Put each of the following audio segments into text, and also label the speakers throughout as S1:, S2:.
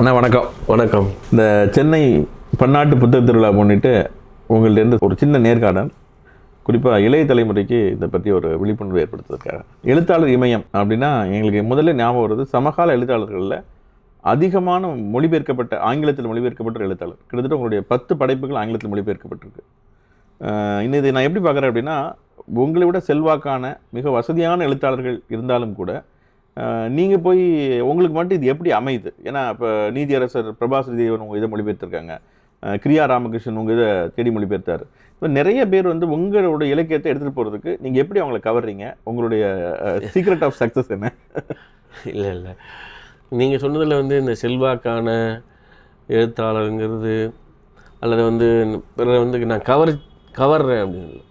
S1: அண்ணா வணக்கம்.
S2: வணக்கம்.
S1: இந்த சென்னை பன்னாட்டு புத்தக திருவிழா முன்னிட்டு உங்கள்டேருந்து ஒரு சின்ன நேர்காணல். குறிப்பாக இளைய தலைமுறைக்கு இதை பற்றி ஒரு விழிப்புணர்வு ஏற்படுத்துவதற்காக. எழுத்தாளர் இமயம் அப்படின்னா எங்களுக்கு முதல்ல ஞாபகம் வருது சமகால எழுத்தாளர்களில் அதிகமான மொழிபெயர்க்கப்பட்ட ஆங்கிலத்தில் மொழிபெயர்க்கப்பட்ட எழுத்தாளர். கிட்டத்தட்ட உங்களுடைய பத்து படைப்புகள் ஆங்கிலத்தில் மொழிபெயர்க்கப்பட்டிருக்கு. இன்னும் இதை நான் எப்படி பார்க்குறேன் அப்படின்னா உங்களை விட செல்வாக்கான மிக வசதியான எழுத்தாளர்கள் இருந்தாலும் கூட நீங்கள் போய் உங்களுக்கு மட்டும் இது எப்படி அமையுது? ஏன்னா இப்போ நீதியரசர் பிரபாஸ் தேவன் உங்கள் இதை மொழிபெயர்த்திருக்காங்க. கிரியா ராமகிருஷ்ணன் உங்கள் இதை தேடி மொழிபெயர்த்தார். இப்போ நிறைய பேர் வந்து உங்களோட இலக்கியத்தை எடுத்துகிட்டு போகிறதுக்கு நீங்கள் எப்படி அவங்களை கவர்றீங்க? உங்களுடைய சீக்ரெட் ஆஃப் சக்ஸஸ் என்ன?
S2: இல்லை இல்லை. நீங்கள் சொன்னதில் வந்து இந்த செல்வாக்கான எழுத்தாளருங்கிறது அல்லது வந்து பிறரை வந்து நான் கவர் கவர்றேன் அப்படின்னு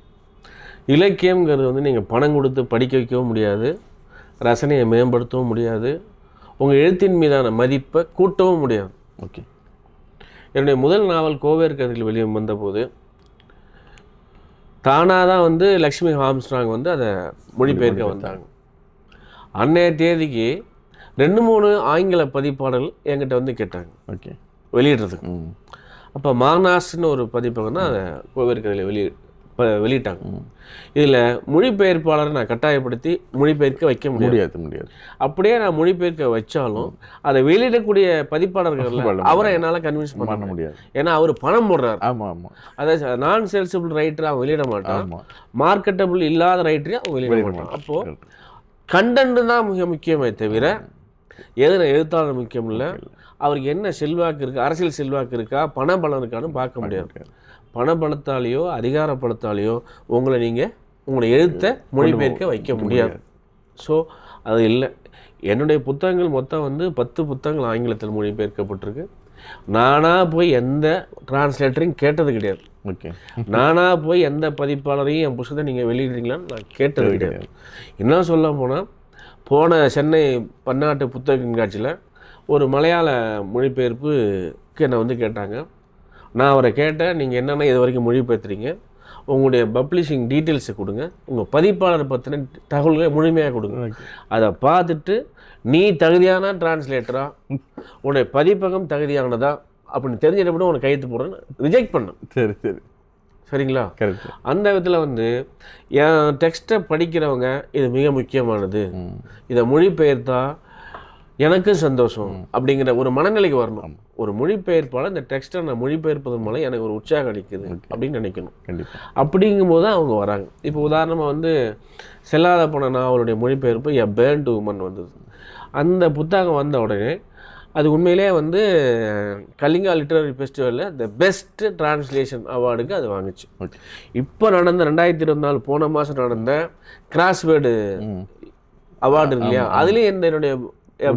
S2: இலக்கியம்ங்கிறது வந்து நீங்கள் பணம் கொடுத்து படிக்க வைக்கவும் முடியாது. ரசனையை மேம்படுத்தவும் முடியாது. உங்கள் எழுத்தின் மீதான மதிப்பை கூட்டவும் முடியாது.
S1: ஓகே.
S2: என்னுடைய முதல் நாவல் கோவேர் கதையில் வெளியே வந்தபோது தானாக தான் வந்து லக்ஷ்மி ஆம்ஸ்ட்ராங் வந்து அதை மொழிபெயர்க்க வந்தாங்க. அன்னைய தேதிக்கு ரெண்டு மூணு ஆங்கில பதிப்பாளர்கள் என்கிட்ட வந்து கேட்டாங்க.
S1: ஓகே.
S2: வெளியிடுறதுக்கு. அப்போ மானாஸ்னு ஒரு பதிப்பகம் தான் அதை கோவேர் கதையில் வெளியே ப- வெளியிட்டாங்க. இதில் மொழிபெயர்ப்பாளரை நான் கட்டாயப்படுத்தி மொழிபெயர்க்க வைக்க முடியாது.
S1: முடியாது
S2: அப்படியே நான் மொழிபெயர்க்க வச்சாலும் அதை வெளியிடக்கூடிய பதிப்பாளர்கள் அவரை என்னால் கன்வின்ஸ் பண்ண முடியாது. ஏன்னா அவர் பணம் போடுறாரு.
S1: ஆமாம் ஆமாம்
S2: அதாவது நான் சேல்சபிள் ரைட்டர் அவன் வெளியிட மாட்டான். மார்க்கெட்டபிள் இல்லாத ரைட்டரையும் அவன் வெளியிட மாட்டான். அப்போது கண்டென்ட் தான் மிக முக்கியமே தவிர எதிர எழுத்தாளர் முக்கியம் இல்லை. அவருக்கு என்ன செல்வாக்கு இருக்குது அரசியல் செல்வாக்கு இருக்கா பண பலம் இருக்கான்னு பார்க்க முடியாது. பண பலத்தாலேயோ அதிகார பலத்தாலேயோ உங்களை நீங்கள் உங்களுடைய எழுத்தை மொழிபெயர்க்க வைக்க முடியாது. ஸோ அது இல்லை. என்னுடைய புத்தகங்கள் மொத்தம் வந்து பத்து புத்தகங்கள் ஆங்கிலத்தில் மொழிபெயர்க்கப்பட்டிருக்கு. நானாக போய் எந்த டிரான்ஸ்லேட்டரையும் கேட்டது கிடையாது.
S1: ஓகே.
S2: நானாக போய் எந்த பதிப்பாளரையும் என் புத்தகத்தை நீங்கள் வெளியிடுறீங்களான்னு நான் கேட்டது கிடையாது. என்ன சொல்ல போனால் போன சென்னை பன்னாட்டு புத்தக கண்காட்சியில் ஒரு மலையாள மொழிபெயர்ப்புக்கு என்னை வந்து கேட்டாங்க. நான் அவரை கேட்டேன் நீங்கள் என்னென்ன இது வரைக்கும் மொழிபெயர்த்துறீங்க உங்களுடைய பப்ளிஷிங் டீட்டெயில்ஸை கொடுங்க உங்கள் பதிப்பாளரை பற்றின தகவல்களை முழுமையாக கொடுங்க. அதை பார்த்துட்டு நீ தகுதியான டிரான்ஸ்லேட்டரா உன்னுடைய பதிப்பகம் தகுதியானதா அப்படின்னு தெரிஞ்சிட்ட கூட உனக்கு கையெழுத்து போடுறேன்னு ரிஜெக்ட் பண்ணேன்.
S1: சரி சரி.
S2: சரிங்களா?
S1: கரெக்ட்
S2: அந்த விதத்தில் வந்து என் டெக்ஸ்ட்டை படிக்கிறவங்க இது மிக முக்கியமானது. இதை மொழிபெயர்த்தா எனக்கும் சந்தோஷம் அப்படிங்கிற ஒரு மனநிலைக்கு வரணும். ஒரு மொழிபெயர்ப்பால் இந்த டெக்ஸ்ட்டை நான் மொழிபெயர்ப்பதன் மூலம் எனக்கு ஒரு உற்சாகம் அளிக்குது அப்படின்னு நினைக்கணும்.
S1: கண்டிப்பாக
S2: அப்படிங்கும்போது தான் அவங்க வராங்க. இப்போ உதாரணமாக வந்து செல்லாத போன நாவலுடைய மொழிபெயர்ப்பு எ பேர்ன் டு உமன் வந்தது. அந்த புத்தகம் வந்த உடனே அது உண்மையிலே வந்து கலிங்கா லிட்டரரி ஃபெஸ்டிவலில் த பெஸ்ட் டிரான்ஸ்லேஷன் அவார்டுக்கு அது வாங்குச்சு. இப்போ நடந்த ரெண்டாயிரத்தி இருபத்தி நாலு போன மாதம் நடந்த கிராஸ்வேர்டு அவார்டு இல்லையா? அதுலேயும் இந்த என்னுடைய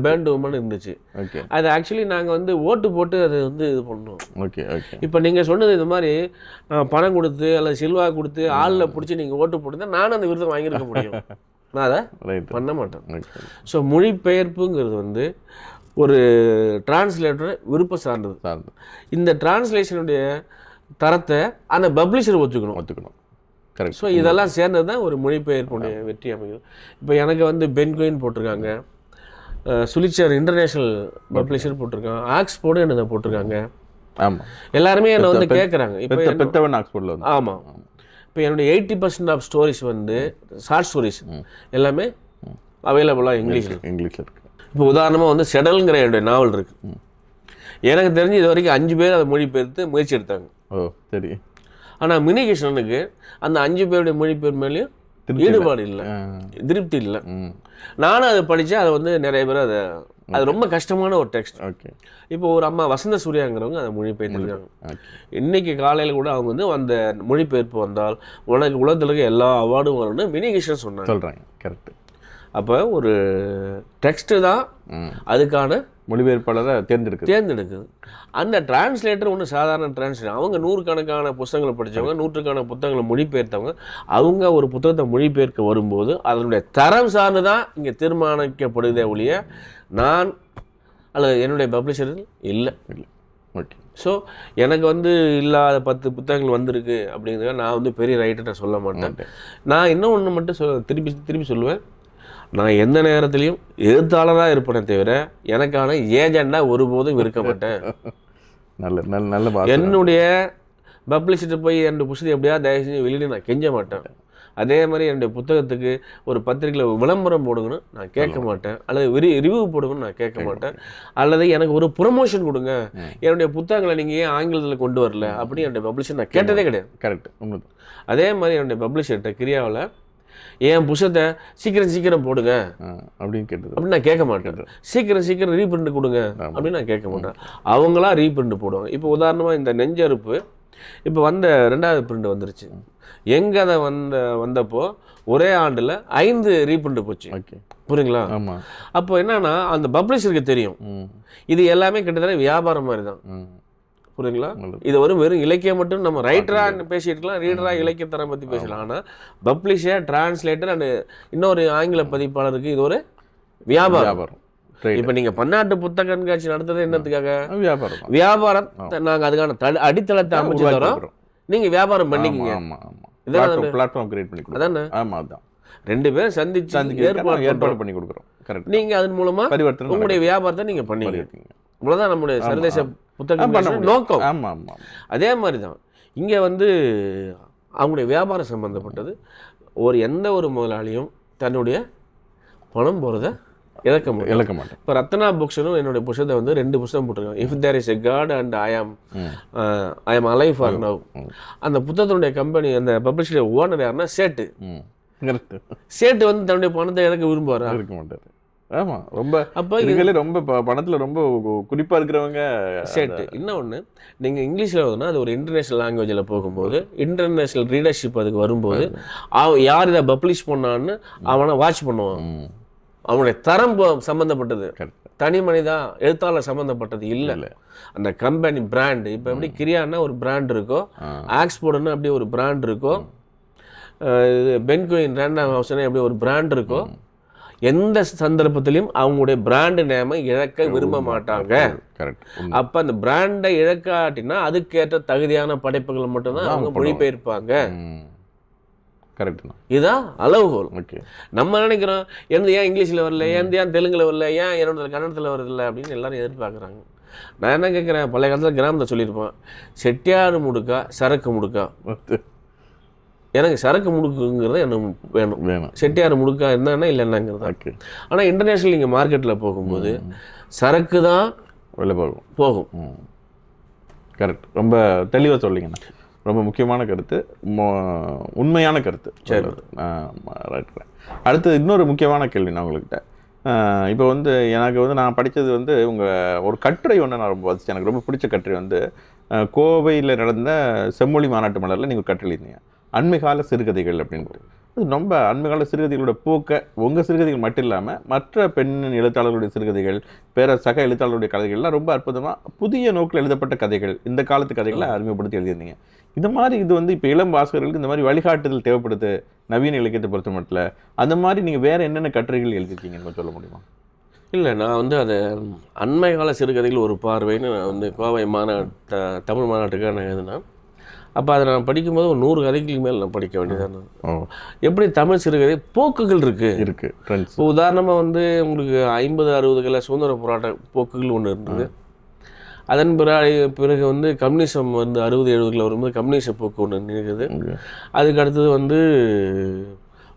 S2: பேண்ட் உமன் இருந்துச்சு.
S1: ஓகே
S2: அது ஆக்சுவலி நாங்கள் வந்து ஓட்டு போட்டு அது வந்து இது பண்ணோம்.
S1: ஓகே ஓகே
S2: இப்போ நீங்கள் சொன்னது இந்த மாதிரி நான் பணம் கொடுத்து அல்லது சில்வா கொடுத்து ஆளில் பிடிச்சி நீங்கள் ஓட்டு போட்டு நானும் அந்த விருதை வாங்கியிருக்க முடியும். நான் அதை பண்ண மாட்டேன். ஸோ மொழிபெயர்ப்புங்கிறது வந்து ஒரு டிரான்ஸ்லேட்டர் விருப்ப சார்ந்தது.
S1: சார்ந்து
S2: இந்த டிரான்ஸ்லேஷனுடைய தரத்தை அந்த பப்ளிஷர் ஒத்துக்கணும்.
S1: ஒத்துக்கணும். கரெக்ட்
S2: ஸோ இதெல்லாம் சேர்ந்தது தான் ஒரு மொழிபெயர்ப்புடைய வெற்றி அமையும் இப்போ எனக்கு வந்து பென்குயின் போட்டிருக்காங்க. சுலிச்சர் இன்டர்நேஷ்னல் பப்ளிஷர் போட்டிருக்காங்க. ஆக்ஸ்போர்டு என்னதை போட்டிருக்காங்க.
S1: ஆமாம்
S2: எல்லாருமே என்னை வந்து கேட்குறாங்க இப்போ
S1: பெத்த பெத்தவன் ஆக்ஸ்போர்டில் வந்து.
S2: ஆமாம் இப்போ என்னுடைய எயிட்டி பர்சன்ட் ஆஃப் ஸ்டோரிஸ் வந்து ஷார்ட் ஸ்டோரிஸ் எல்லாமே அவைலபிளாக இங்கிலீஷில்
S1: இங்கிலீஷில் இருக்கு.
S2: இப்போ உதாரணமாக வந்து செடல்ங்கிற என்னுடைய நாவல் இருக்கு. எனக்கு தெரிஞ்சு இது வரைக்கும் அஞ்சு பேர் அதை மொழிபெயர்த்து முயற்சி எடுத்தாங்க.
S1: ஓ சரி.
S2: ஆனால் மினி கிருஷ்ணனுக்கு அந்த அஞ்சு பேருடைய மொழிபெயர் மேலேயும் ஈடுபாடு இல்லை. திருப்தி இல்லை. நானும் அதை படித்தேன் அதை வந்து நிறைய பேர் அதை அது ரொம்ப கஷ்டமான ஒரு டெக்ஸ்ட்
S1: ஓகே.
S2: இப்போ ஒரு அம்மா வசந்த சூர்யாங்கிறவங்க அதை மொழிபெயர்த்துருக்காங்க இன்னைக்கு காலையில் கூட அவங்க வந்து அந்த மொழிபெயர்ப்பு வந்தால் உனக்கு உலகத்தில் இருக்க எல்லா அவார்டும் வரும்னு மினி கிருஷ்ணன் சொன்னாங்க.
S1: சொல்கிறாங்க கரெக்ட்
S2: அப்போ ஒரு டெக்ஸ்ட்டு தான் அதுக்கான
S1: மொழிபெயர்ப்பாளரை தேர்ந்தெடுக்குது.
S2: தேர்ந்தெடுக்குது. அந்த டிரான்ஸ்லேட்டர் ஒன்றும் சாதாரண டிரான்ஸ்லேட்டர் அவங்க நூறுக்கணக்கான புத்தகங்களை படித்தவங்க நூற்றுக்கான புத்தகங்களை மொழிபெயர்த்தவங்க அவங்க ஒரு புத்தகத்தை மொழிபெயர்க்க வரும்போது அதனுடைய தரம் சார்ந்து தான் இங்கே தீர்மானிக்கப்படுதே ஒழிய நான் அல்லது என்னுடைய பப்ளிஷர் இல்லை.
S1: இல்லை. ஓகே.
S2: ஸோ எனக்கு வந்து இல்லாத பத்து புத்தகங்கள் வந்திருக்கு அப்படிங்கிறத நான் வந்து பெரிய ரைட்டர்கிட்ட சொல்ல மாட்டேன். நான் இன்னும் ஒன்று மட்டும் சொல் திருப்பி திருப்பி சொல்லுவேன். நான் எந்த நேரத்திலையும் எழுத்தாளராக இருப்பேனே தவிர எனக்கான ஏஜெண்டாக ஒருபோதும் இருக்க மாட்டேன்
S1: நல்ல நல்ல நல்ல
S2: என்னுடைய பப்ளிஷிட்டு போய் என்னுடைய புத்தகத்தை எப்படியாவது தயவு செஞ்சு வெளியிட நான் கெஞ்ச மாட்டேன். அதே மாதிரி என்னுடைய புத்தகத்துக்கு ஒரு பத்திரிக்கையில் விளம்பரம் போடுங்கன்னு நான் கேட்க மாட்டேன். அல்லது விரி ரிவ்யூ போடுங்கன்னு நான் கேட்க மாட்டேன். அல்லது எனக்கு ஒரு ப்ரொமோஷன் கொடுங்க. என்னுடைய புத்தகங்களை நீங்கள் ஏன் ஆங்கிலத்தில் கொண்டு வரல? அப்படின்னு என்னுடைய பப்ளிஷர் நான் கேட்டதே கிடையாது.
S1: கரெக்ட்
S2: அதே மாதிரி என்னுடைய பப்ளிஷர்கிட்ட கிரியாவில் என் புத்தகத்தை சீக்கிரம் சீக்கிரம் போடுங்க.
S1: அப்படின்னு கேட்டது.
S2: அப்படின்னு நான் கேட்க மாட்டேன். சீக்கிரம் சீக்கிரம் ரீபிரிண்ட் கொடுங்க அப்படின்னு நான் கேட்க மாட்டேன். அவங்களா ரீபிரிண்ட் போடுவாங்க. இப்போ உதாரணமாக இந்த நெஞ்சறுப்பு இப்போ வந்த ரெண்டாவது பிரிண்ட் வந்துருச்சு. எங்க அதை வந்த வந்தப்போ ஒரே ஆண்டில் ஐந்து ரீபிரிண்ட் போச்சு. புரியுங்களா?
S1: ஆமாம்
S2: அப்போ என்னன்னா அந்த பப்ளிஷருக்கு தெரியும். இது எல்லாமே கிட்டத்தட்ட வியாபாரம் மாதிரி தான் புரியுங்களா. இது ஒரு வெறும் இலக்கியம் மட்டும் நம்ம ரைட்டரா பேசிட்டு இருக்கலாம் ரீடரா இலக்கியத்தரம் பத்தி பேசலாம். ஆனா பப்ளிஷர் டிரான்ஸ்லேட்டர் அண்ட் இன்னொரு ஆங்கில பதிப்பாளருக்கு இது ஒரு வியாபாரம்.
S1: வியாபாரம்.
S2: இப்போ நீங்க பன்னாட்டு புத்தக கண்காட்சி நடத்துறது என்னத்துக்காக?
S1: வியாபாரம்.
S2: வியாபாரம். நாங்க அதுக்கான தட- அடித்தளத்தை அமைச்சு தரோம்.
S1: கொடுக்குறோம்.
S2: நீங்க வியாபாரம் பண்ணிக்கங்க. இதான்
S1: பிளாட்ஃபார்ம் கிரியேட் பண்ணி
S2: அதானே?
S1: ஆமா அதான்.
S2: ரெண்டு பேரும் சந்திச்சு
S1: சந்திக்க
S2: ஏற்பாடு
S1: ஏற்பாடு. பண்ணி கொடுக்குறோம். கரெக்ட்
S2: நீங்க அதன் மூலமா
S1: பரிவர்த்தனை
S2: உங்களுடைய வியாபாரத்தை நீங்க
S1: பண்ணிருக்கீங்க
S2: இவ்வளவுதான் நம்முடைய சர்வதேச புத்தக
S1: பண்ண
S2: கண்காட்சியோட
S1: முடியும்.
S2: நோக்கம்
S1: ஆமா ஆமா
S2: அதே மாதிரி தான் இங்கே வந்து அவங்களுடைய வியாபாரம் சம்மந்தப்பட்டது ஒரு எந்த ஒரு முதலாளியும் தன்னுடைய பணம் போகிறத இழக்க முடியும்
S1: இழக்க மாட்டேன்
S2: இப்போ ரத்னா புக்ஸ்னும் என்னுடைய புத்தகத்தை வந்து ரெண்டு புத்தகம் போட்டிருக்காங்க. If there is a god and I am. I am alive for now. அந்த புத்தகத்தினுடைய கம்பெனி அந்த பப்ளிஷர் ஓனர் யாருன்னா சேட்டு. சேட்டு வந்து தன்னுடைய பணத்தை இழக்க விரும்புவாரா?
S1: இருக்க மாட்டாரு. ஆமா ரொம்ப
S2: அப்போ
S1: இதுகளே ரொம்ப பணத்துல ரொம்ப குறிப்பா இருக்கிறவங்க.
S2: சேட்டு. இன்னொன்று நீங்கள் இங்கிலீஷில் வருதுன்னா அது ஒரு இன்டர்நேஷ்னல் லாங்குவேஜில் போகும்போது இன்டர்நேஷ்னல் ரீடர்ஷிப் அதுக்கு வரும்போது அவன் யார் இதை பப்ளிஷ் பண்ணான்னு அவனை வாட்ச் பண்ணுவான். அவனுடைய தரம் சம்மந்தப்பட்டது. தனி மனிதா எழுத்தாளர் சம்மந்தப்பட்டது இல்லை. அந்த கம்பெனி பிராண்ட் இப்போ எப்படி கிரியான்னா ஒரு பிராண்ட் இருக்கோ ஆக்ஸ்போர்டுன்னா அப்படியே ஒரு பிராண்ட் இருக்கோ பென்குயின் ரேண்டம் ஹவுஸ்னா எப்படி ஒரு பிராண்ட் இருக்கோ எந்த சந்தர்ப்பத்திலையும் அவங்களுடைய பிராண்டு நேமை இழக்க விரும்ப மாட்டாங்க.
S1: உண்மை.
S2: அப்போ அந்த பிராண்டை இழக்காட்டினா அதுக்கேற்ற தகுதியான படைப்புகளை மட்டும்தான் அவங்க மொழிபெயர்ப்பாங்க.
S1: தான்.
S2: இதுதான் அளவுகோல்.
S1: Okay.
S2: நம்ம நினைக்கிறோம் எனது ஏன் இங்கிலீஷில் வரல? ஏன் ஏன் தெலுங்குல வரல? ஏன் என்னோட கன்னடத்தில் வருதில்ல? அப்படின்னு எல்லாரும் எதிர்பார்க்குறாங்க. நான் என்ன கேட்குறேன்? பழைய காலத்தில் கிராமத்தில் சொல்லியிருப்பேன் செட்டியார் முடுக்கா சரக்கு முடுக்கா? எனக்கு சரக்கு முடுக்குங்கிறது எனக்கு வேணும்?
S1: வேணும்.
S2: செட்டியார் முடுக்கா என்னன்னா இல்லைன்னாங்கிறது
S1: ஓகே
S2: ஆனால் இன்டர்நேஷ்னல் நீங்கள் மார்க்கெட்டில் போகும்போது சரக்கு தான்
S1: வெளில போகும்.
S2: போகும்.
S1: கரெக்ட் ரொம்ப தெளிவாக சொல்லிங்கண்ணா. ரொம்ப முக்கியமான கருத்து. மொ- உண்மையான கருத்து.
S2: சரி.
S1: ரைட் அடுத்து இன்னொரு முக்கியமான கேள்வி நான் உங்கள்கிட்ட இப்போ வந்து எனக்கு வந்து நான் படித்தது வந்து உங்கள் ஒரு கட்டுரை ஒன்று நான் ரொம்ப வசிச்சேன். எனக்கு ரொம்ப பிடிச்ச கட்டுரை வந்து கோவையில் நடந்த செம்மொழி மாநாட்டு மலரில் நீங்கள் கட்டுரை எழுதினீங்க அண்மைகால சிறுகதைகள் அப்படின்னு அது ரொம்ப அண்மைகால சிறுகதைகளோட போக்கை உங்கள் சிறுகதைகள் மட்டும் இல்லாமல் மற்ற பெண் எழுத்தாளர்களுடைய சிறுகதைகள் பிற சக எழுத்தாளருடைய கதைகள்லாம் ரொம்ப அற்புதமாக புதிய நோக்கில் எழுதப்பட்ட கதைகள் இந்த காலத்து கதைகளை அறிமுகப்படுத்தி எழுதியிருந்தீங்க. இந்த மாதிரி இது வந்து இப்போ இளம் வாசகர்களுக்கு இந்த மாதிரி வழிகாட்டுதல் தேவைப்படுது நவீன இலக்கியத்தை பொறுத்த மட்டும் அந்த மாதிரி நீங்கள் வேற என்னென்ன கட்டுரைகள் எழுதிருக்கீங்கன்னு சொல்ல முடியுமா?
S2: இல்லை நான் வந்து அதை அண்மை கால சிறுகதைகள் ஒரு பார்வைன்னு நான் வந்து கோவை மாநாட்ட தமிழ் மாநாட்டுக்காக நான் எழுதினேன். அப்போ அதை நான் படிக்கும்போது ஒரு நூறு கதைகளுக்கு மேல் நான் படிக்க வேண்டியதாக
S1: ஓ
S2: எப்படி தமிழ் சிறுகதை போக்குகள் இருக்குது
S1: இருக்கு ட்ரெண்ட்ஸ்
S2: இப்போ உதாரணமாக வந்து உங்களுக்கு ஐம்பது அறுபதுகளில் சுதந்திர போராட்ட போக்குகள் ஒன்று இருந்தது. அதன் பிறகு பிறகு வந்து கம்யூனிசம் வந்து அறுபது எழுபதுகளில் வரும்போது கம்யூனிச போக்கு ஒன்று இருக்குது அதுக்கு அடுத்தது வந்து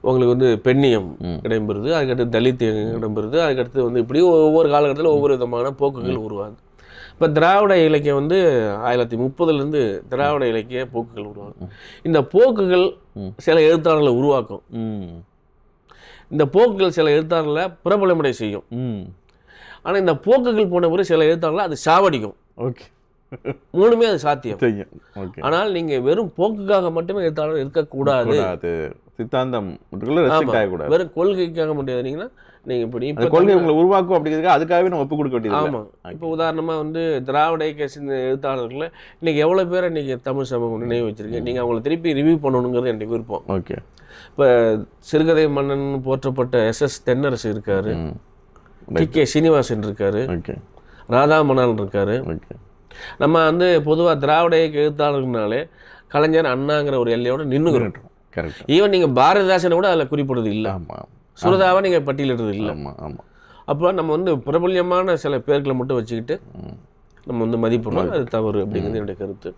S2: உங்களுக்கு வந்து பெண்ணியம். இடம்பெறுது. அதுக்கடுத்து தலித் இடம்பெறுது அதுக்கடுத்து வந்து இப்படி ஒவ்வொரு காலகட்டத்தில் ஒவ்வொரு விதமான போக்குகள் உருவாகுது. இப்போ திராவிட இலக்கியம் வந்து ஆயிரத்தி முப்பதுலேருந்து திராவிட இலக்கிய போக்குகள் உருவாகும். இந்த போக்குகள். சில எழுத்தாளர்களை உருவாக்கும்.
S1: ம்.
S2: இந்த போக்குகள் சில எழுத்தாளர்களை பிரபலமடை செய்யும். ஆனால் இந்த போக்குகள் போன பிறகு சில எழுத்தாளர்களை அது சாவடிக்கும்.
S1: ஓகே.
S2: மூணுமே அது சாத்தியம். ஆனால் நீங்கள் வெறும் போக்குக்காக மட்டுமே எழுத்தாளர் இருக்கக்கூடாது.
S1: கூடாது சித்தாந்தம்
S2: வெறும் கொள்கைக்காக மட்டும் எழுதுனீங்கன்னா நீங்கள் இப்படி இப்போ
S1: கொள்கை உங்களை உருவாக்கும் அப்படிங்கிறதுக்கு அதுக்காகவே நம்ம ஒப்பு கொடுக்க வேண்டியது.
S2: ஆமாம் இப்போ உதாரணமாக வந்து திராவிட இயக்க சிந்த எழுத்தாளர்களை இன்னைக்கு எவ்வளோ பேரை இன்னைக்கு தமிழ் சமூகம் நினைவு வச்சிருக்கேன் நீங்கள் அவங்கள திருப்பி ரிவ்யூ பண்ணணுங்கிறது என்னுடைய விருப்பம்.
S1: ஓகே
S2: இப்போ சிறுகதை மன்னன் போற்றப்பட்ட எஸ்எஸ் தென்னரசு இருக்காரு. டி கே சீனிவாசன் இருக்காரு.
S1: ஓகே
S2: ராதா மணால் இருக்காரு.
S1: ஓகே
S2: நம்ம வந்து பொதுவாக திராவிட இயக்க எழுத்தாளர்கள்னாலே கலைஞர் அண்ணாங்கிற ஒரு எல்லையோட நின்றுக்கிறோம்
S1: கரெக்ட்
S2: ஈவன் நீங்கள் பாரதிதாசனை கூட அதில் குறிப்பிடுறது இல்லை.
S1: ஆமாம்
S2: சுரதாவை நீங்கள் பட்டியலிடுறது இல்லை.
S1: ஆமாம் ஆமாம்
S2: அப்போ நம்ம வந்து பிரபல்யமான சில பேர்களை மட்டும் வச்சுக்கிட்டு நம்ம வந்து மதிப்பிடணும். அது தவறு அப்படிங்கிறது என்னுடைய கருத்து.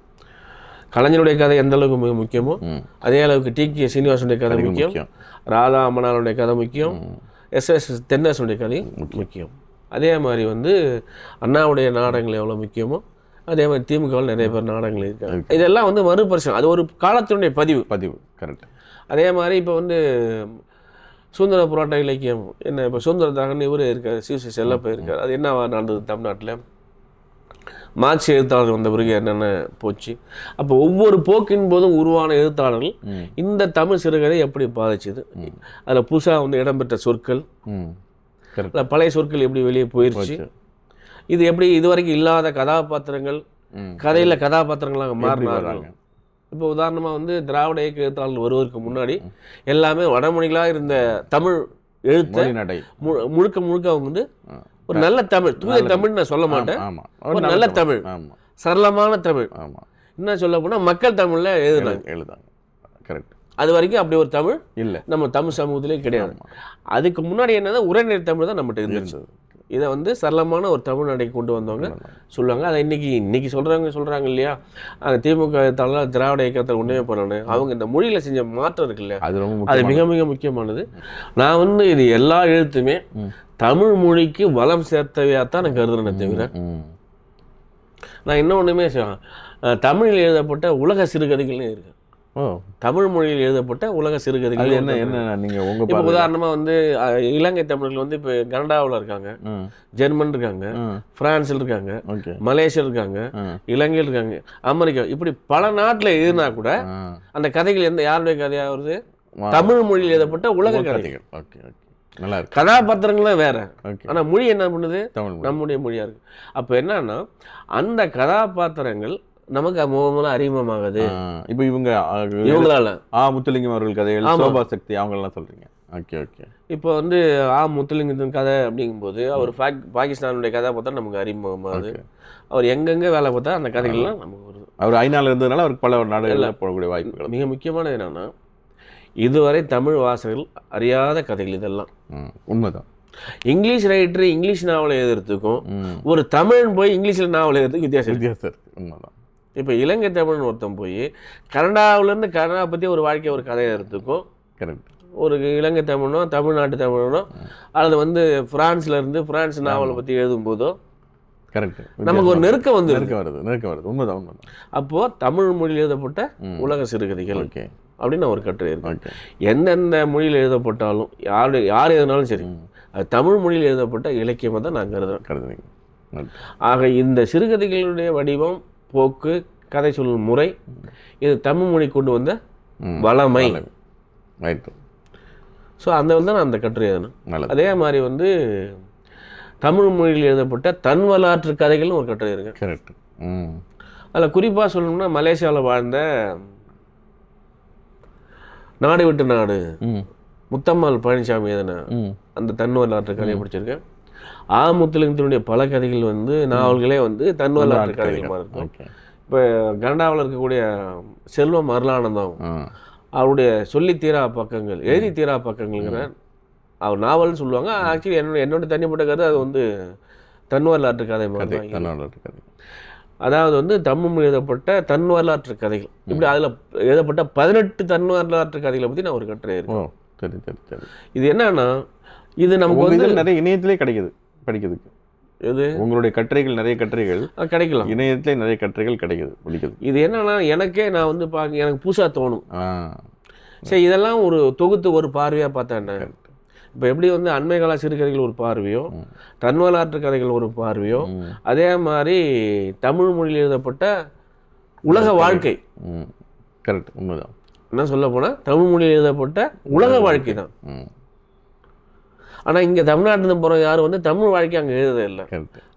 S2: கலைஞருடைய கதை எந்த அளவுக்கு மிக முக்கியமோ அதே அளவுக்கு டி. கே. சீனிவாசனுடைய கதை முக்கியம். ராதா அம்மனாளுடைய கதை முக்கியம். எஸ். எஸ். தென்னரசனுடைய கதையும் முக்கியம். அதே மாதிரி வந்து அண்ணாவுடைய நாடகங்கள் எவ்வளோ முக்கியமோ அதே மாதிரி திமுகவில் நிறைய பேர் நாடகங்கள் இருக்காங்க. இதெல்லாம் வந்து மறுபரிசனம் அது ஒரு காலத்தினுடைய பதிவு.
S1: பதிவு கரெக்ட்
S2: அதே மாதிரி இப்போ வந்து சுதந்திர போராட்ட இலக்கியம் என்ன இப்போ சுதந்திரத்தாகன்னு இவர் இருக்கார் சிசி செல்லப்ப இருக்கார். அது என்ன நடந்தது தமிழ்நாட்டில்? மார்க்ஸ் எழுத்தாளர் வந்த பிறகு என்னென்ன போச்சு? அப்போ ஒவ்வொரு போக்கின் போதும் உருவான எழுத்தாளர்கள் இந்த தமிழ் சிறுகதை எப்படி பாதிச்சுது? அதில் புதுசாக வந்து இடம்பெற்ற சொற்கள் பழைய சொற்கள் எப்படி வெளியே போயிடுச்சு இது எப்படி இதுவரைக்கும் இல்லாத கதாபாத்திரங்கள் கதையில் கதாபாத்திரங்களாக
S1: எப்படி
S2: மாறினார்கள்.
S1: வர்றாங்க?
S2: இப்போ உதாரணமாக வந்து திராவிட இயக்க எழுத்தாளர்கள் வருவதற்கு முன்னாடி எல்லாமே வடமொழிகளாக இருந்த தமிழ் எழுத்தை முழுக்க முழுக்க அவங்க வந்து. ஒரு நல்ல தமிழ் தூய தமிழ். நான் சொல்ல மாட்டேன். ஒரு நல்ல தமிழ். சரளமான தமிழ். என்ன சொல்ல போனால் மக்கள் தமிழில் எழுதுனாங்க.
S1: எழுதாங்க கரெக்ட்
S2: அது வரைக்கும் அப்படி ஒரு தமிழ்
S1: இல்லை.
S2: நம்ம தமிழ் சமூகத்திலே கிடையாது. அதுக்கு முன்னாடி என்னன்னா உரைநடை தமிழ் தான் நம்மகிட்ட இருந்துச்சு. இதை வந்து சரளமான ஒரு தமிழ் நடைக்கு கொண்டு வந்தவங்க சொல்லுவாங்க. அதை இன்னைக்கு இன்னைக்கு சொல்றாங்க சொல்றாங்க இல்லையா? அங்க திமுக தலைவர் திராவிட இயக்கத்தில் ஒன்றுமே பண்ணணும் அவங்க இந்த மொழியில செஞ்ச மாற்றம் இருக்குல்ல
S1: அது ரொம்ப
S2: அது மிக மிக முக்கியமானது. நான் வந்து இது எல்லா எழுத்துமே. தமிழ் மொழிக்கு வளம் சேர்த்தவையாக தான் நான் கருதுறேனே தவிர. நான் இன்னொன்றுமே தமிழில் எழுதப்பட்ட உலக சிறுகதைகள்னு இருக்கு.
S1: ஓ
S2: தமிழ் மொழியில் எழுதப்பட்ட உலக சிறுகதைகள்
S1: என்ன என்ன நீங்க உங்க
S2: இப்போ உதாரணமா வந்து இலங்கை தமிழர்கள் வந்து இப்போ கனடாவில் இருக்காங்க. ஜெர்மன் இருக்காங்க. பிரான்ஸ்ல இருக்காங்க. மலேசியா இருக்காங்க. இலங்கையில் இருக்காங்க. அமெரிக்கா. இப்படி பல நாட்டில் எழுதினா கூட அந்த கதைகள் எந்த யாருடைய கதையா வருது? தமிழ் மொழியில் எழுதப்பட்ட உலக கதை
S1: கதைகள். Okay okay. நல்லா இருக்கு.
S2: கதாபாத்திரங்களும் வேற.
S1: ஓகே.
S2: ஆனா மொழி என்ன பண்ணுது. நம்முடைய மொழியா இருக்கு. அப்போ என்னன்னா அந்த கதாபாத்திரங்கள் நமக்கு முகமூலம் அறிமுகமாகுது.
S1: இப்போ இவங்க
S2: இவங்களால.
S1: ஆ முத்துலிங்கம் அவர்கள் கதைகள். சோபா சக்தி அவங்க எல்லாம் சொல்றீங்க. Okay okay.
S2: இப்போ வந்து ஆ முத்துலிங்கத்தின் கதை அப்படிங்கும்போது அவர் பாக் பாகிஸ்தானுடைய கதாபாத்திரம் நமக்கு அறிமுகமாகுது. அவர் எங்கெங்க வேலை பார்த்தா அந்த கதைகள்லாம் நமக்கு வருது.
S1: அவர் ஐநாள் இருந்ததுனால அவருக்கு பல நாடுகளில் போகக்கூடிய வாய்ப்புகள்.
S2: மிக முக்கியமானது என்னன்னா இதுவரை தமிழ் வாசகர்கள் அறியாத கதைகள் இதெல்லாம்.
S1: உண்மைதான்.
S2: இங்கிலீஷ் ரைட்டர் இங்கிலீஷ் நாவலை எழுதுறதுக்கும் ஒரு தமிழன் போய் இங்கிலீஷில் நாவல் எழுதுறதுக்கு வித்தியாசம்
S1: வித்தியாசம் உண்மைதான்.
S2: இப்போ இலங்கை தமிழன் ஒருத்தன் போய் கனடாவிலேருந்து கனடா பற்றி ஒரு வாழ்க்கை ஒரு கதை எழுதுறதுக்கும்
S1: கரெக்ட்.
S2: ஒரு இலங்கை தமிழனோ தமிழ்நாட்டு தமிழனோ அல்லது வந்து பிரான்ஸ்ல இருந்து பிரான்ஸ் நாவலை பற்றி எழுதும்போதோ
S1: கரெக்ட்.
S2: நமக்கு ஒரு நெருக்கம் வந்து
S1: நெருக்கம் வருது நெருக்கம் வருது. உண்மைதான் உண்மைதான்.
S2: அப்போ தமிழ் மொழியில் எழுதப்பட்ட. உலக சிறுகதைகள்
S1: ஓகே.
S2: அப்படின்னு ஒரு கட்டுரை இருக்கு. எந்தெந்த மொழியில் எழுதப்பட்டாலும் யார் யார் எழுதினாலும் சரி. அது தமிழ் மொழியில் எழுதப்பட்ட இலக்கியமாக தான் நான் கருதுறேன்.
S1: நன்றி.
S2: ஆக இந்த சிறுகதைகளுடைய வடிவம் போக்கு கதை சொல்லும் முறை இது தமிழ் மொழி கொண்டு வந்த. வளமை.
S1: ரைட்டு
S2: ஸோ அந்த தான் நான் அந்த கட்டுரை எழுதினேன்.
S1: நல்லது.
S2: அதே மாதிரி வந்து தமிழ் மொழியில் எழுதப்பட்ட தன் வரலாற்று கதைகள்னு ஒரு கட்டுரை இருக்கு.
S1: கரெக்ட் ம்.
S2: அதில் குறிப்பாக சொல்லணும்னா மலேசியாவில் வாழ்ந்த நாடு விட்டு நாடு முத்தம்மாள் பழனிசாமி எழுதின
S1: ம்.
S2: அந்த தன் வரலாற்று கதையை படிச்சிருக்கேன். ஆ முத்துலிங்கத்தினுடைய பல கதைகள் வந்து நாவல்களே வந்து தன் வரலாற்று கதைகள். மாதிரி இருக்கும். இப்போ கனடாவில் இருக்கக்கூடிய செல்வம் அருளானந்தம் அவருடைய சொல்லி தீரா பக்கங்கள் எழுதி தீரா பக்கங்கள்ங்கிற அவர் நாவல்னு சொல்லுவாங்க. ஆக்சுவலி என்னோட என்னோட தனிப்பட்ட கருத்து அது வந்து தன் வரலாற்று கதை மாதிரி
S1: கதை கதை.
S2: அதாவது வந்து தமிழ் மொழி எழுதப்பட்ட தன் வரலாற்று கதைகள் இப்படி அதில் எழுதப்பட்ட பதினெட்டு தன் வரலாற்று கதைகளை பற்றி நான் ஒரு கட்டுரை
S1: சரி சரி சரி.
S2: இது என்னன்னா இது நமக்கு வந்து
S1: நிறைய இணையத்திலே கிடைக்குது. படிக்கிறதுக்கு.
S2: எது?
S1: உங்களுடைய கட்டுரைகள் நிறைய கட்டுரைகள்.
S2: கிடைக்கலாம்.
S1: இணையத்திலே நிறைய கட்டுரைகள் கிடைக்குது படிக்குது
S2: இது என்னன்னா எனக்கே நான் வந்து பார்க்க எனக்கு புதுசாக தோணும். சரி இதெல்லாம் ஒரு தொகுத்து ஒரு பார்வையாக பார்த்தா என்ன? இப்போ எப்படி வந்து அண்மை கால சிறுகதைகள் ஒரு பார்வையோ. தன்வலாற்று கதைகள் ஒரு பார்வையோ அதே மாதிரி தமிழ் மொழியில் எழுதப்பட்ட உலக வாழ்க்கை.
S1: கரெக்ட் உண்மைதான்.
S2: என்ன சொல்ல போனால் தமிழ் மொழியில் எழுதப்பட்ட உலக வாழ்க்கை தான். ஆனால் இங்கே தமிழ்நாட்டில் போகிற யாரும் வந்து தமிழ் வாழ்க்கை அங்கே எழுதவே இல்லை.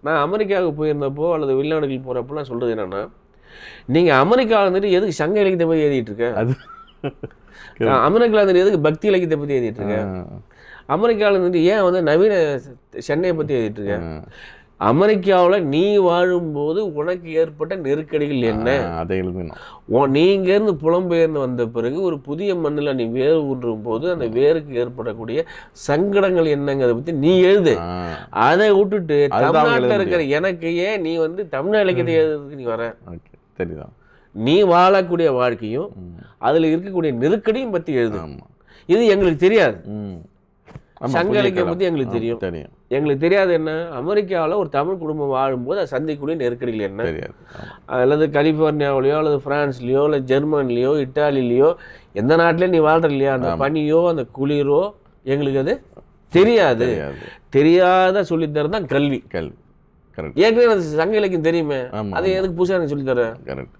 S2: நான் அமெரிக்காவுக்கு போயிருந்தப்போ அல்லது வெளிநாடுகள் போகிறப்போலாம் சொல்கிறது என்னென்னா நீங்கள் அமெரிக்காவில் இருந்துட்டு எதுக்கு சங்க இலக்கியத்தை பற்றி எழுதிட்டு இருக்க?
S1: அது
S2: நான் அமெரிக்காவில் இருந்துட்டு எதுக்கு பக்தி இலக்கியத்தை பற்றி எழுதிட்டு இருக்க?
S1: ஆ,
S2: அமெரிக்காவில் இருந்துட்டு ஏன் வந்து நவீன சென்னையை பற்றி எழுதிட்டு இருக்க?
S1: ஆ.
S2: அமெரிக்காவில் நீ வாழும்போது உனக்கு ஏற்பட்ட நெருக்கடிகள் என்ன?
S1: அதை எழுதணும்
S2: உன் நீ இங்கேருந்து புலம்பெயர்ந்து வந்த பிறகு ஒரு புதிய மண்ணில் நீ வேர் ஊன்றும் போது அந்த வேருக்கு ஏற்படக்கூடிய சங்கடங்கள் என்னங்கிறத பற்றி நீ எழுது. அதை விட்டுட்டு தமிழ்நாட்டில் இருக்கிற எனக்கு ஏன் நீ வந்து தமிழ் இலக்கியத்தை எழுதுறதுக்கு நீ வர?
S1: ஓகே சரிதான்
S2: நீ வாழக்கூடிய வாழ்க்கையும் அதில் இருக்கக்கூடிய நெருக்கடியும் பற்றி எழுது. இது எங்களுக்கு தெரியாது.
S1: ம் ஆமா,
S2: சங்க
S1: புதிய
S2: இலக்கியம்
S1: களம்.
S2: பற்றி எங்களுக்கு தெரியும்.
S1: தெரியும்.
S2: எங்களுக்கு தெரியாது என்ன? அமெரிக்காவில் ஒரு தமிழ் குடும்பம் வாழும்போது அது சந்திக்கக்கூடிய நெருக்கடிகள் என்ன. அல்லது கலிஃபோர்னியாவிலையோ அல்லது பிரான்ஸ்லேயோ இல்லை ஜெர்மனிலேயோ இட்டாலிலேயோ எந்த நாட்டிலையும் நீ வாழ்ற இல்லையா? அந்த பனியோ அந்த குளிரோ எங்களுக்கு அது தெரியாது.
S1: தெரியாது.
S2: சொல்லித்தரது தான் கல்வி.
S1: கல்வி. கரெக்ட்
S2: ஏற்கனவே சங்க இலக்கியம் தெரியுமே? அதை எதுக்கு புதுசாக எனக்கு சொல்லித்தர
S1: கரெக்ட்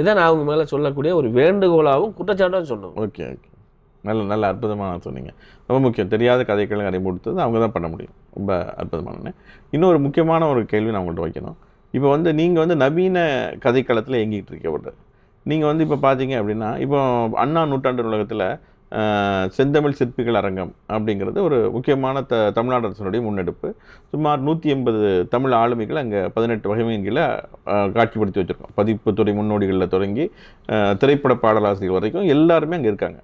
S2: இதான் நான் அவங்க மேலே சொல்லக்கூடிய ஒரு வேண்டுகோளாகவும் குற்றச்சாட்டாகவும் சொன்னோம்.
S1: ஓகே ஓகே நல்ல நல்ல அற்புதமான சொன்னீங்க. ரொம்ப முக்கியம். தெரியாத கதைகளை அறிமுகத்தது அவங்க தான் பண்ண முடியும். ரொம்ப அற்புதமான இன்னொரு முக்கியமான ஒரு கேள்வி நான் உங்கள்கிட்ட வைக்கணும். இப்போ வந்து நீங்கள் வந்து நவீன கதைக்களத்தில் இயங்கிட்டு இருக்கவர் நீங்கள் வந்து இப்போ பார்த்தீங்க அப்படின்னா இப்போ அண்ணா நூற்றாண்டு உலகத்தில் செந்தமிழ் சிற்பிகள் அரங்கம் அப்படிங்கிறது ஒரு முக்கியமான த தமிழ்நாடு அரசனுடைய முன்னெடுப்பு. சுமார் நூற்றி எண்பது தமிழ் ஆளுமைகள் அங்கே பதினெட்டு வகைமையின் கீழே காட்சிப்படுத்தி வச்சுருக்கோம். பதிப்புத்துறை முன்னோடிகளில் தொடங்கி திரைப்பட பாடலாசிரியர் வரைக்கும் எல்லாருமே அங்கே இருக்காங்க.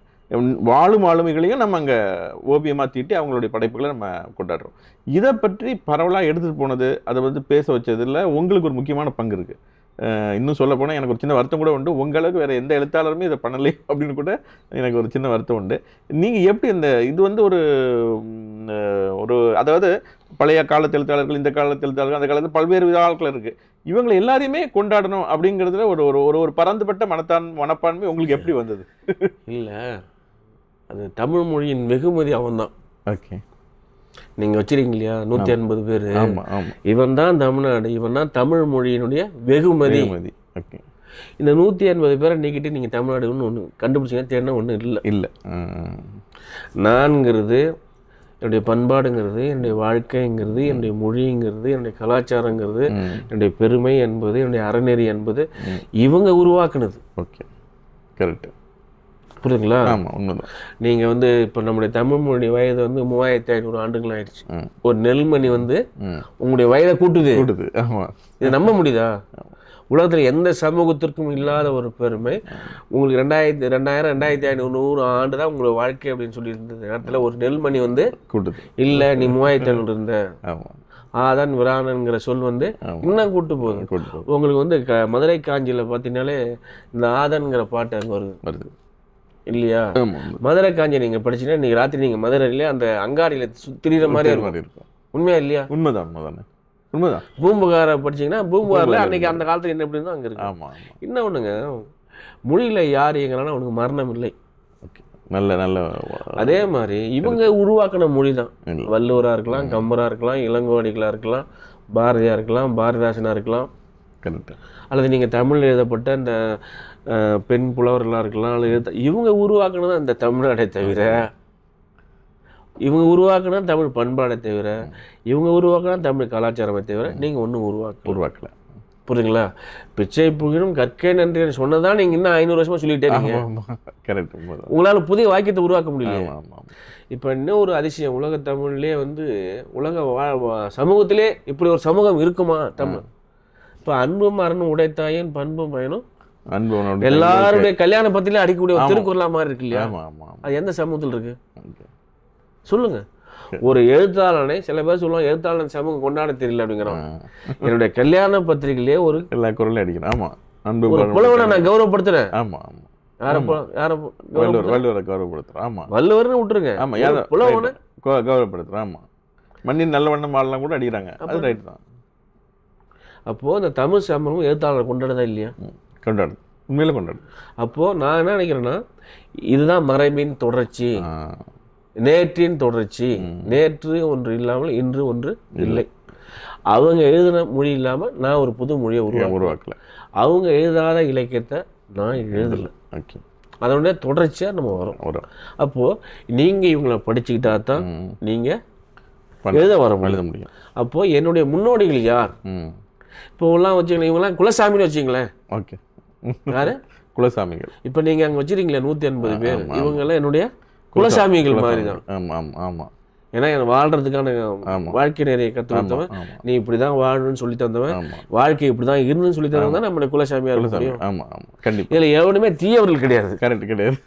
S1: வாழும் ஆளுமைகளையும் நம்ம அங்கே ஓவியமாக தீட்டி அவங்களுடைய படைப்புகளை நம்ம கொண்டாடுறோம். இதை பற்றி பரவலாக எடுத்துகிட்டு போனது அதை வந்து பேச வச்சதில் உங்களுக்கு ஒரு முக்கியமான பங்கு இருக்குது இன்னும் சொல்ல போனால் எனக்கு ஒரு சின்ன வருத்தம் கூட உண்டு. உங்களுக்கு வேறு எந்த எழுத்தாளருமே இதை பண்ணலை அப்படின்னு கூட எனக்கு ஒரு சின்ன வருத்தம் உண்டு. நீங்கள் எப்படி இந்த இது வந்து ஒரு ஒரு அதாவது பழைய காலத்து எழுத்தாளர்கள் இந்த காலத்து எழுத்தாளர்கள் அந்த காலத்தில் பல்வேறு வித ஆட்கள் இருக்குது இவங்களை எல்லாரையுமே கொண்டாடணும் அப்படிங்கிறதுல ஒரு ஒரு ஒரு ஒரு பறந்துபட்ட மனத்தான் மனப்பான்மை உங்களுக்கு எப்படி வந்தது?
S2: இல்லை. அது தமிழ் மொழியின் வெகுமதி அவன்தான்.
S1: ஓகே
S2: நீங்கள் வச்சிருக்கீங்க இல்லையா? நூற்றி எண்பது பேர். இவன் தான் தமிழ்நாடு இவன் தான் தமிழ் மொழியினுடைய வெகுமதி.
S1: மதி ஓகே
S2: இந்த நூற்றி எண்பது பேரை நீக்கிட்டு நீங்கள் தமிழ்நாடுன்னு ஒன்று கண்டுபிடிச்சிங்கன்னா தேடினா ஒன்றும் இல்லை.
S1: இல்லை.
S2: நான்கிறது என்னுடைய பண்பாடுங்கிறது என்னுடைய வாழ்க்கைங்கிறது என்னுடைய மொழிங்கிறது என்னுடைய கலாச்சாரங்கிறது என்னுடைய பெருமை என்பது என்னுடைய அறநெறி என்பது இவங்க உருவாக்குனது.
S1: ஓகே கரெக்ட்
S2: புரியுதுங்களா?
S1: ஆமாம் உண்மைதான்.
S2: நீங்கள் வந்து இப்போ நம்முடைய தமிழ் மொழி வயது வந்து மூவாயிரத்தி ஐநூறு ஆண்டுகள் ஆயிடுச்சு. ஒரு நெல்மணி வந்து உங்களுடைய வயதை கூட்டுது.
S1: கூடுது ஆமாம்
S2: இதை நம்ப முடியுதா உலகத்தில் எந்த சமூகத்திற்கும் இல்லாத ஒரு பெருமை. உங்களுக்கு ரெண்டாயிரத்தி ரெண்டாயிரம் ரெண்டாயிரத்தி ஐநூறு நூறு ஆண்டு தான் உங்களோட வாழ்க்கை அப்படின்னு சொல்லி இருந்தது நேரத்தில் ஒரு நெல்மணி வந்து
S1: கூடுது
S2: இல்லை நீ மூவாயிரத்தி ஐநூறு இருந்த.
S1: ஆமாம்
S2: ஆதான் விரானங்கிற சொல் வந்து. இன்னும் கூட்டு போகுது. உங்களுக்கு வந்து க மதுரை காஞ்சியில் பார்த்தீங்கன்னாலே இந்த ஆதன்கிற பாட்டு அங்கே வருது.
S1: வருது.
S2: இல்லையா? மதுரை காஞ்சி நீங்கள் படிச்சீங்கன்னா இன்னைக்கு ராத்திரி நீங்கள் மதுரையிலே அந்த அங்காடியில் திரிகிற மாதிரி இருக்கும். உண்மையா இல்லையா?
S1: உண்மைதான் உண்மைதானே? உண்மைதான்.
S2: பூம்புகாரை படிச்சீங்கன்னா பூம்புகாரில் அன்னைக்கு அந்த காலத்தில் என்ன எப்படி அங்கே இருக்கு.
S1: ஆமாம்
S2: என்ன ஒண்ணுங்க? மொழியில் யார் எங்களானா அவனுக்கு மரணம் இல்லை.
S1: நல்ல நல்ல
S2: அதே மாதிரி இவங்க உருவாக்கின மொழி தான் வள்ளுவராக இருக்கலாம் கம்பராக இருக்கலாம் இளங்கோவடிகளாக இருக்கலாம் பாரதியாக இருக்கலாம் பாரதிதாசனாக இருக்கலாம்.
S1: கரெக்ட்
S2: அல்லது நீங்கள் தமிழ் எழுதப்பட்ட அஹ், பெண் புலவர்களாக இருக்கலாம் அல்லது எழுத இவங்க உருவாக்குனது அந்த தமிழ்நாடை தவிர இவங்க உருவாக்குனா தமிழ் பண்பாடை தவிர இவங்க உருவாக்குனா தமிழ் கலாச்சாரத்தை தவிர நீங்கள் ஒன்றும் உருவாக்க
S1: உருவாக்கல.
S2: புரியுதுங்களா? பிச்சை புகினும் கற்கை நன்றி சொன்னதான் நீங்கள் இன்னும் ஐநூறு வருஷமா சொல்லிட்டே இருக்கீங்க.
S1: கரெக்ட்
S2: உங்களால் புதிய வாக்கியத்தை உருவாக்க முடியல இப்போ இன்னும் ஒரு அதிசயம் உலக தமிழ்லேயே வந்து உலக வா- சமூகத்திலே இப்படி ஒரு சமூகம் இருக்குமா? தமிழ். இப்போ அன்பும் அறனும் உடைத்தாயின் பண்பும் பயனும்.
S1: அன்பு
S2: எல்லாருடைய கல்யாண பத்திரில அடிக்கக்கூடிய ஒரு திருக்குறளா மாதிரி இருக்கு இல்லையா? அது எந்த சமூகத்தில் இருக்கு? சொல்லுங்க. ஒரு எழுத்தாளனை சில பேர் சொல்லுவாங்க எழுத்தாளன் சமூகம் கொண்டாட தெரியல அப்படிங்கிறான் என்னுடைய கல்யாண பத்திரிகையிலே ஒரு
S1: எல்லா குரலையும் அடிக்கணும். ஆமாம் அன்பு
S2: புலவனை நான் கௌரவப்படுத்துறேன். பு-
S1: வள்ளுவர் கௌரவப்படுத்துகிறோம் ஆமாம்
S2: வள்ளுவர்னு விட்டுருங்க.
S1: யாரை
S2: புலவனை
S1: கௌ- கௌரவப்படுத்துகிறோம் ஆமாம் மண்ணின் நல்ல வண்ணம் ஆடலாம் கூட அடிக்கிறாங்க. அது ரைட் தான்.
S2: அப்போ இந்த தமிழ் சமூகம் எழுத்தாளர் கொண்டாடுதா இல்லையா.
S1: கொண்டாடு. உண்மையில கொண்டாடு.
S2: அப்போ நான் என்ன நினைக்கிறேன்னா இதுதான் மறைவின் தொடர்ச்சி. நேற்றின் தொடர்ச்சி. நேற்று ஒன்று இல்லாமல் இன்று ஒன்று இல்லை. அவங்க எழுதின மொழி இல்லாமல் நான் ஒரு புது மொழியை உருவாக்குறேன்
S1: உருவாக்கல?
S2: அவங்க எழுதாத இலக்கியத்தை நான் எழுதலை.
S1: ஓகே.
S2: அதனுடைய தொடர்ச்சியாக நம்ம வரோம்.
S1: வரும்.
S2: அப்போது நீங்கள் இவங்கள படிச்சுக்கிட்டா தான். நீங்கள் எழுத வர
S1: எழுத முடியும்.
S2: அப்போது என்னுடைய முன்னோடிகள் யார்?
S1: ம்
S2: இப்போ எல்லாம் வச்சுக்கலாம் இவங்கெல்லாம் குலசாமின்னு வச்சுங்களேன்
S1: ஓகே.
S2: யாரு?
S1: குலசாமிகள்.
S2: இப்போ நீங்கள் அங்கே வச்சிருக்கீங்களே நூற்றி எண்பது பேர். இவங்கெல்லாம் என்னுடைய குலசாமிகள் மாதிரி தான்.
S1: ஆமாம் ஆமாம் ஆமாம்
S2: ஏன்னா எனக்கு வாழ்றதுக்கான. வாழ்க்கை நிறைய கற்று கொடுத்தவன். நீ இப்படி தான் வாழணும்னு சொல்லி தந்தவன். வாழ்க்கை இப்படி தான் இருந்துன்னு சொல்லி தந்தவன் தான் நம்மளுடைய குலசாமியாக இருக்க
S1: குலசாமி.
S2: முடியும்.
S1: ஆமா ஆமா. கண்டிப்பா.
S2: இதில் எவனுமே தீயவர்கள் கிடையாது.
S1: கரெக்ட் கிடையாது.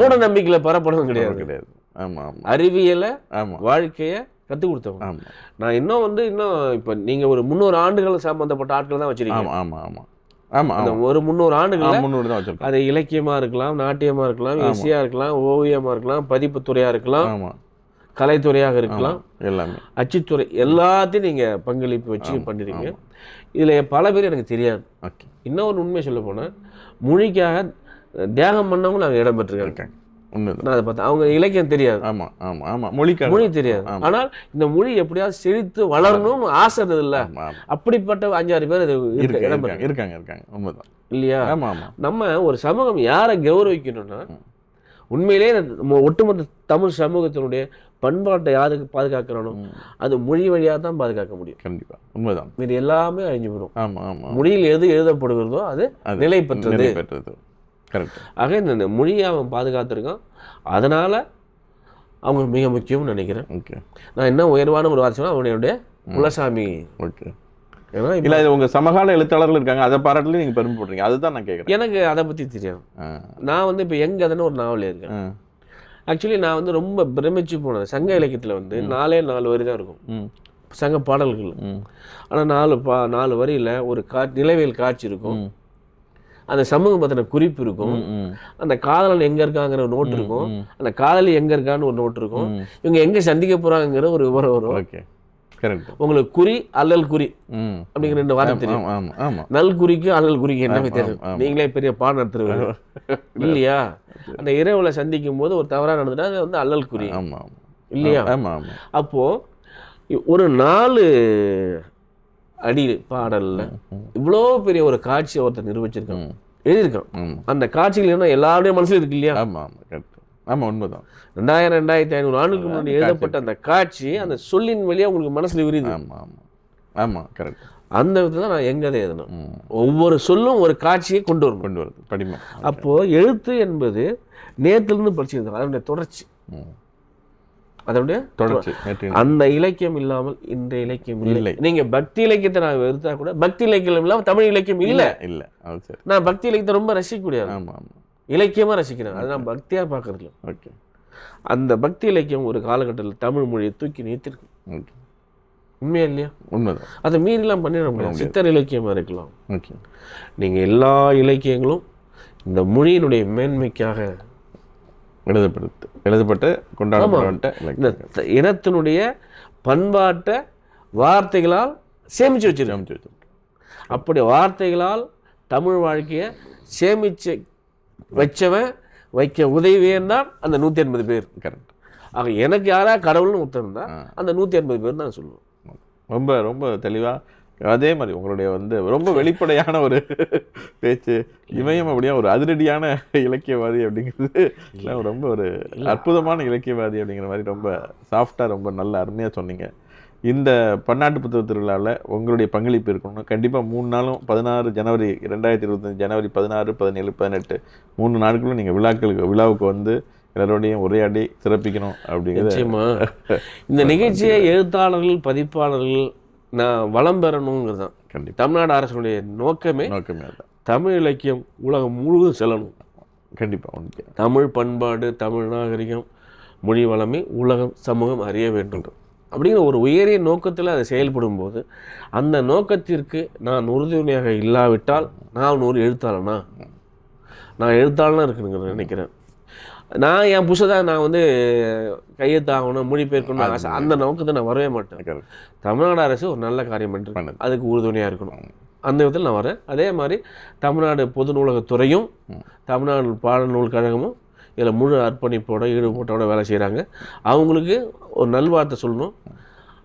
S2: மூட நம்பிக்கையில் பரப்படவும் கிடையாது.
S1: கிடையாது. ஆமா ஆமா.
S2: அறிவியலை
S1: ஆமா.
S2: வாழ்க்கையை கற்றுக் கொடுத்தவங்க நான் இன்னும் வந்து இன்னும் இப்போ நீங்கள் ஒரு முந்நூறு ஆண்டுகள் சம்பந்தப்பட்ட ஆட்கள் தான் வச்சிருக்கீங்க.
S1: ஆமா ஆமா ஆமா. ஆமா
S2: அந்த ஒரு முந்நூறு ஆண்டுகள்
S1: முந்நூறு தான் வச்சிருக்கோம்.
S2: அது இலக்கியமா இருக்கலாம் நாட்டியமா இருக்கலாம் இசையா இருக்கலாம் ஓவியமா இருக்கலாம் பதிப்புத்துறையா இருக்கலாம்
S1: ஆமா.
S2: கலைத்துறையாக இருக்கலாம்
S1: எல்லாமே.
S2: அச்சுத்துறை எல்லாத்தையும் நீங்க பங்களிப்பு வச்சு பண்ணிருக்கீங்க. இதுல பல பேர் எனக்கு தெரியாது.
S1: ஓகே.
S2: இன்னொரு உண்மை சொல்ல போனா மொழிக்காக தியாகம் பண்ணவங்க நாங்கள் இடம்
S1: உண்மைதான்
S2: நான் அதை பார்த்தேன். அவங்க இலக்கியம் தெரியாது.
S1: ஆமா ஆமா ஆமா. மொழிக்காக
S2: மொழி தெரியாது. ஆனால் இந்த மொழி எப்படியாவது செழித்து வளரணும்னு ஆசை இருந்தது இல்ல. அப்படிப்பட்ட அஞ்சாறு பேர் இடம்
S1: இருக்காங்க இருக்காங்க இருக்காங்க. உண்மைதான்.
S2: இல்லையா?
S1: ஆமா ஆமா.
S2: நம்ம ஒரு சமூகம் யாரை கௌரவிக்கணும்னா உண்மையிலே ஒட்டுமொத்த தமிழ் சமூகத்தினுடைய பண்பாட்டை யாருக்கு பாதுகாக்கிறனோ. அது மொழி வழியாக தான் பாதுகாக்க முடியும்.
S1: கண்டிப்பா. உண்மைதான்.
S2: இது எல்லாமே அழிஞ்சு போயிடும்.
S1: ஆமா ஆமா.
S2: மொழியில் எது எழுதப்படுகிறதோ அது
S1: அது
S2: நிலை பெற்றது
S1: பெற்றது கரெக்ட்
S2: ஆக இந்த இந்த மொழியை அவன் பாதுகாத்திருக்கான். அதனால அவங்க மிக முக்கியம்னு நினைக்கிறேன்.
S1: ஓகே
S2: நான் என்ன உயர்வான ஒரு வார்த்தை அவனுடைய குலசாமி.
S1: ஓகே
S2: ஏன்னா
S1: இல்ல இது உங்க சமகால எழுத்தாளர்கள் இருக்காங்க அதை பாராட்டுல நீங்க பெருமைப்படுறீங்க அதுதான் நான் கேக்குறேன்.
S2: எனக்கு அதை பற்றி தெரியாது.
S1: ஆ,
S2: நான் வந்து இப்போ எங்க அதுன்னு ஒரு நாவல் இருக்கேன் ஆக்சுவலி நான் வந்து ரொம்ப பிரமிச்சு போனது. சங்க இலக்கியத்தில் வந்து நாலே நாலு வரி தான் இருக்கும்.
S1: ம்,
S2: சங்க பாடல்கள்.
S1: ம்,
S2: ஆனால் நாலு பா நாலு வரியில் ஒரு கா நிலவியல் காட்சி இருக்கும். அந்த சமூகம் பற்றின குறிப்பு இருக்கும். அந்த காதலன் எங்கே இருக்காங்கிற ஒரு நோட் இருக்கும். அந்த காதலி எங்கே இருக்கான்னு ஒரு நோட் இருக்கும். இவங்க எங்கே சந்திக்க போகிறாங்கிற ஒரு விவரம் வரும்.
S1: ஓகே.
S2: உங்களுக்கு குறி அல்லல் குறி அப்படிங்கிற ரெண்டு வார்த்தை தெரியும்.
S1: ஆமா ஆமா. ஆமா
S2: நல் குறிக்கு அல்லல் குறிக்கு என்ன
S1: ஆமா.
S2: நீங்களே பெரிய பாடம் நடத்துருவீங்க இல்லையா? அந்த இரவுல சந்திக்கும் போது ஒரு தவறா நடந்துட்டா அது வந்து அல்லல் குறி. இல்லையா? அப்போ ஒரு நாலு அடி பாடல்ல இவ்வளோ பெரிய ஒரு காட்சியை ஒருத்தர் நிரூபிச்சிருக்கான் எழுதியிருக்கான். அந்த காட்சிகள் என்ன எல்லாருடைய மனசுல இருக்கு இல்லையா?
S1: ஆமா ஆமா கரெக்ட் ஆமா உண்மைதான்.
S2: ரெண்டாயிரம் ரெண்டாயிரத்தி ஐநூறு ஆண்டுக்கு முன்னாடி எழுதப்பட்ட அந்த காட்சி அந்த சொல்லின் வழியா உங்களுக்கு மனசுல விரியுது.
S1: ஆமா ஆமா. ஆமா கரெக்ட்
S2: அந்த விதத்துல நான் எங்கதை எழுதணும் ஒவ்வொரு சொல்லும் ஒரு காட்சியை கொண்டு வரணும்.
S1: கொண்டு வருது படிமா.
S2: அப்போ எழுத்து என்பது நேத்திலிருந்து படிச்சிருந்தோம் அதனுடைய தொடர்ச்சி. அதனுடைய
S1: தொடர்ச்சி
S2: அந்த இலக்கியம் இல்லாமல் இந்த இலக்கியம் இல்லை. நீங்க பக்தி இலக்கியத்தை நான் வெறுத்தா கூட பக்தி இலக்கியம் இல்லாமல் தமிழ் இலக்கியம் இல்லை.
S1: இல்ல
S2: நான் பக்தி இலக்கியத்தை ரொம்ப ரசிக்கக்கூடிய ஆளு.
S1: ஆமா ஆமா.
S2: இலக்கியமா ரசிக்கிறேன். அது நான் பக்தியா பார்க்கறது
S1: ஓகே
S2: அந்த பக்தி இலக்கியம் ஒரு காலகட்டத்தில் தமிழ் மொழியை தூக்கி நிறுத்திருக்கு
S1: ஓகே
S2: உண்மையா இல்லையா?
S1: உண்மைதான்.
S2: அதை மீறிலாம் பண்ணிட முடியாது. சித்தர் இலக்கியமா இருக்கலாம்.
S1: ஓகே
S2: நீங்க எல்லா இலக்கியங்களும் இந்த மொழியினுடைய மேன்மைக்காக
S1: எழுதப்பட்டு எழுதப்பட்டு கொண்டாடப்பட்ட
S2: இனத்தினுடைய பண்பாட்டை வார்த்தைகளால் சேமிச்சு வச்சிருக்கோம்
S1: அமைச்சு வச்சிருக்கு.
S2: அப்படி வார்த்தைகளால் தமிழ் வாழ்க்கையை சேமிச்சு வச்சவன் வைக்க உதவியன் தான் அந்த நூற்றி எண்பது பேர்.
S1: கரெக்ட்
S2: ஆக எனக்கு யாரா கடவுள்னு தான்
S1: ஆ.
S2: அந்த நூற்றி எண்பது பேர் தான் சொல்லுவேன்
S1: ரொம்ப ரொம்ப தெளிவா அதே மாதிரி உங்களுடைய வந்து ரொம்ப வெளிப்படையான ஒரு பேச்சு இமயம் அப்படியே ஒரு அதிரடியான இலக்கியவாதி அப்படிங்கிறது ரொம்ப ஒரு அற்புதமான இலக்கியவாதி அப்படிங்கிற மாதிரி ரொம்ப சாஃப்டா ரொம்ப நல்ல அருமையா சொன்னீங்க. இந்த பன்னாட்டு புத்தக திருவிழாவில் உங்களுடைய பங்களிப்பு இருக்கணும் கண்டிப்பாக மூணு நாளும் பதினாறு ஜனவரி ரெண்டாயிரத்தி இருபத்தஞ்சு ஜனவரி பதினாறு பதினேழு பதினெட்டு மூணு நாட்களும் நீங்கள் விழாக்களுக்கு விழாவுக்கு வந்து எல்லாரோடையும் உரையாடி சிறப்பிக்கணும் அப்படிங்கிறது
S2: நிச்சயமா. இந்த நிகழ்ச்சியை எழுத்தாளர்கள் பதிப்பாளர்கள் நான் வளம் பெறணுங்கிறது தான்.
S1: கண்டிப்பாக
S2: தமிழ்நாடு அரசுடைய நோக்கமே
S1: நோக்கமே
S2: தமிழ் இலக்கியம் உலகம் முழுவதும் செல்லணும்.
S1: கண்டிப்பாக
S2: தமிழ் பண்பாடு தமிழ் நாகரிகம் மொழி வளமை உலகம் சமூகம் அறிய வேண்டும். அப்படிங்கிற ஒரு உயரிய நோக்கத்தில் அது செயல்படும் போது அந்த நோக்கத்திற்கு நான் உறுதுணையாக இல்லாவிட்டால் நான் ஒரு எழுத்தாளனா? நான் எழுத்தாளனா இருக்குன்னு நினைக்கிறேன். நான் என் புதுசாக நான் வந்து கையெழுத்தாகணும் மொழிபெயர்க்கணும் ஆசை. அந்த நோக்கத்தை நான் வரவே மாட்டேன். தமிழ்நாடு அரசு ஒரு நல்ல காரியம் பண்ணிருக்கு. அதுக்கு உறுதுணையாக இருக்கணும். அந்த விதத்தில் நான் வரேன். அதே மாதிரி தமிழ்நாடு பொது நூலகத்துறையும் தமிழ்நாடு பாடநூல் கழகமும் இதில் முழு அர்ப்பணிப்போட ஈடுபாட்டோட வேலை செய்கிறாங்க அவங்களுக்கு ஒரு நல்வார்த்தை சொல்லணும்.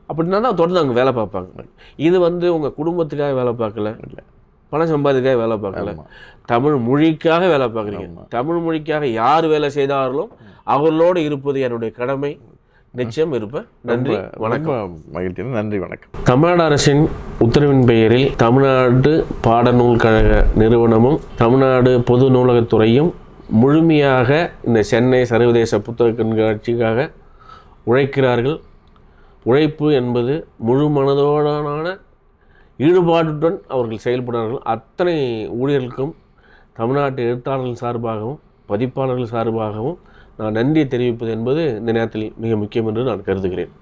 S2: அப்படின்னா தான் தொடர்ந்து அவங்க வேலை பார்ப்பாங்க. இது வந்து உங்கள் குடும்பத்துக்காக வேலை பார்க்கல.
S1: இல்லை.
S2: பணம் சம்பாதிக்காக வேலை பார்க்கல. தமிழ் மொழிக்காக வேலை பார்க்குறீங்க. தமிழ் மொழிக்காக யார் வேலை செய்தார்களோ அவர்களோடு இருப்பது என்னுடைய கடமை. நிச்சயம் இருப்பேன் நன்றி. வணக்கம்.
S1: மகிழ்ச்சி. நன்றி வணக்கம்.
S2: தமிழ்நாடு அரசின் உத்தரவின் பெயரில் தமிழ்நாடு பாடநூல் கழக நிறுவனமும் தமிழ்நாடு பொது நூலகத்துறையும் முழுமையாக இந்த சென்னை சர்வதேச புத்தக கண்காட்சிக்காக உழைக்கிறார்கள். உழைப்பு என்பது முழு மனதோடான ஈடுபாட்டுடன் அவர்கள் செயல்படுறார்கள் அத்தனை ஊழியர்களுக்கும் தமிழ்நாட்டு எழுத்தாளர்கள் சார்பாகவும் பதிப்பாளர்கள் சார்பாகவும் நான் நன்றி தெரிவிப்பது என்பது இந்த நேரத்தில் மிக முக்கியம் என்று நான் கருதுகிறேன்.